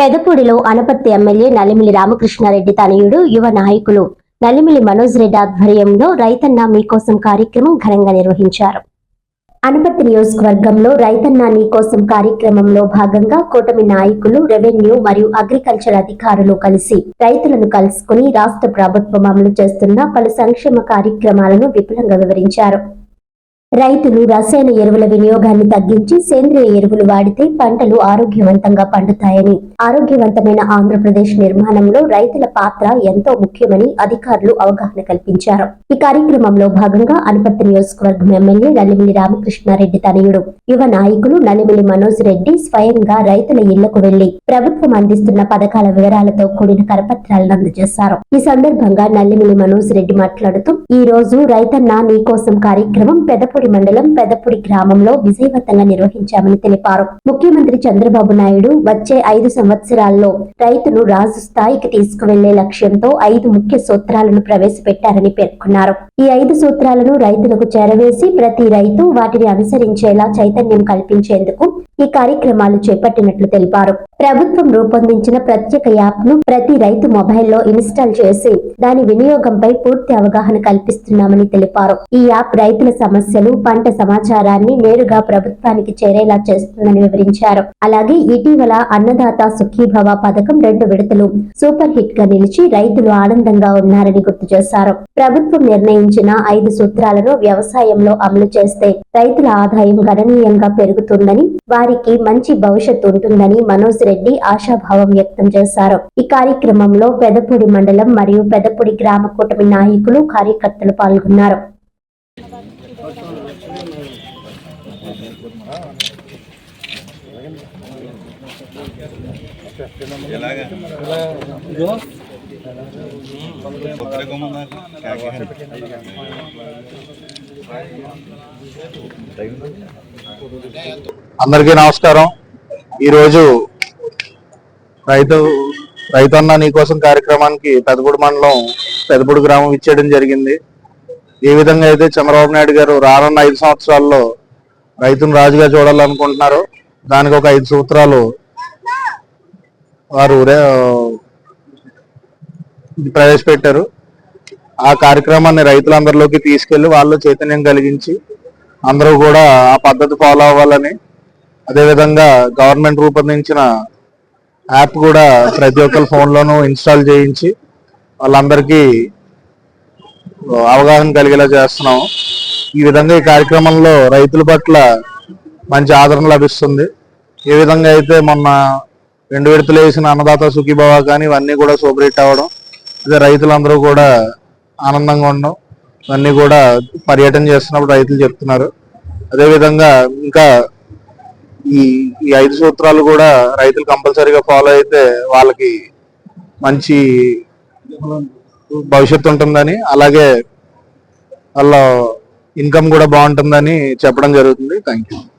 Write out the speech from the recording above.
పెదపూడిలో Anaparthi MLA Nallamilli Ramakrishna Reddy తనయుడు యువ నాయకులు. నలిమిలి మనోజ్ రెడ్డి ఆధ్వర్యంలో రైతన్న మీకోసం కార్యక్రమం ఘనంగా నిర్వహించారు. అనపర్తి నియోజకవర్గంలో రైతన్న నీకోసం కార్యక్రమంలో భాగంగా కూటమి నాయకులు రెవెన్యూ మరియు అగ్రికల్చర్ అధికారులు కలిసి రైతులను కలుసుకుని రాష్ట్ర ప్రభుత్వం అమలు చేస్తున్న పలు సంక్షేమ కార్యక్రమాలను విపులంగా వివరించారు. రైతులు రసాయన ఎరువుల వినియోగాన్ని తగ్గించి సేంద్రియ ఎరువులు వాడితే పంటలు ఆరోగ్యవంతంగా పండుతాయని. ఆరోగ్యవంతమైన ఆంధ్రప్రదేశ్ నిర్మాణంలో రైతుల పాత్ర ఎంతో ముఖ్యమని అధికారులు అవగాహన కల్పించారు. ఈ కార్యక్రమంలో భాగంగా అనపర్తి నియోజకవర్గం ఎమ్మెల్యే నలిమిలి రామకృష్ణారెడ్డి తనయుడు యువ నాయకులు నలిమిలి మనోజ్ రెడ్డి స్వయంగా రైతుల ఇళ్ళకు వెళ్ళి ప్రభుత్వం అందిస్తున్న పథకాల వివరాలతో కూడిన కరపత్రాలను అందజేశారు. ఈ సందర్భంగా నల్లిమిలి మనోజ్ రెడ్డి మాట్లాడుతూ ఈ రోజు రైతన్న నీకోసం కార్యక్రమం పెదపూడి మండలం పెదపూడి గ్రామంలో విజయవంతంగా నిర్వహించామని తెలిపారు. ముఖ్యమంత్రి చంద్రబాబు నాయుడు వచ్చే ఐదు సంవత్సరాల్లో రైతును రాజు స్థాయికి తీసుకువెళ్ళే లక్ష్యంతో ఐదు ముఖ్య సూత్రాలను ప్రవేశపెట్టారని పేర్కొన్నారు. ఈ ఐదు సూత్రాలను రైతులకు చేరవేసి ప్రతి రైతు వాటిని అనుసరించేలా చైతన్యం కల్పించేందుకు ఈ కార్యక్రమాలు చేపట్టినట్లు తెలిపారు. ప్రభుత్వం రూపొందించిన ప్రత్యేక యాప్ను ప్రతి రైతు మొబైల్లో ఇన్స్టాల్ చేసి దాని వినియోగంపై పూర్తి అవగాహన కల్పిస్తున్నామని తెలిపారు. ఈ యాప్ రైతుల సమస్యలు పంట సమాచారాన్ని నేరుగా ప్రభుత్వానికి చేరేలా చేస్తుందని వివరించారు. అలాగే ఇటీవల అన్నదాత సుఖీభవ పథకం రెండు విడతలు సూపర్ హిట్గా నిలిచి రైతులు ఆనందంగా ఉన్నారని గుర్తు చేశారు. ప్రభుత్వం నిర్ణయించిన ఐదు సూత్రాలను వ్యవసాయంలో అమలు చేస్తే రైతుల ఆదాయం గణనీయంగా పెరుగుతుందని వారికి మంచి భవిష్యత్తు ఉంటుందని మనోజ్ రెడ్డి ఆశాభావం వ్యక్తం చేశారు. ఈ కార్యక్రమంలో పెదపూడి మండలం మరియు పెదపూడి గ్రామ కూటమి నాయకులు కార్యకర్తలు పాల్గొన్నారు. అందరికీ నమస్కారం. ఈరోజు రైతు రైతన్న నీకోసం కార్యక్రమానికి పెదపూడి మండలం పెదపూడి గ్రామం ఇచ్చేయడం జరిగింది. ఏ విధంగా అయితే చంద్రబాబు నాయుడు గారు రానున్న ఐదు సంవత్సరాల్లో రైతును రాజుగా చూడాలనుకుంటున్నారో దానికి ఒక ఐదు సూత్రాలు వారు ప్రవేశపెట్టారు. ఆ కార్యక్రమాన్ని రైతులందరిలోకి తీసుకెళ్ళి వాళ్ళు చైతన్యం కలిగించి అందరూ కూడా ఆ పద్ధతి ఫాలో అవ్వాలని అదేవిధంగా గవర్నమెంట్ రూపొందించిన యాప్ కూడా ప్రతి ఒక్కరి ఫోన్లోనూ ఇన్స్టాల్ చేయించి వాళ్ళందరికీ అవగాహన కలిగేలా చేస్తున్నాం ఈ విధంగా ఈ కార్యక్రమంలో రైతుల పట్ల మంచి ఆదరణ లభిస్తుంది. ఏ విధంగా అయితే మొన్న రెండు విడతలు వేసిన అన్నదాత సుఖీభావ కానీ ఇవన్నీ కూడా సూపర్ అవ్వడం అదే రైతులందరూ కూడా ఆనందంగా ఉండడం ఇవన్నీ కూడా పర్యటన చేస్తున్నప్పుడు రైతులు చెప్తున్నారు. అదేవిధంగా ఇంకా ఈ ఈ ఐదు సూత్రాలు కూడా రైతులు కంపల్సరీగా ఫాలో అయితే వాళ్ళకి మంచి భవిష్యత్తు ఉంటుందని అలాగే వాళ్ళ ఇన్కమ్ కూడా బాగుంటుందని చెప్పడం జరుగుతుంది. Thank you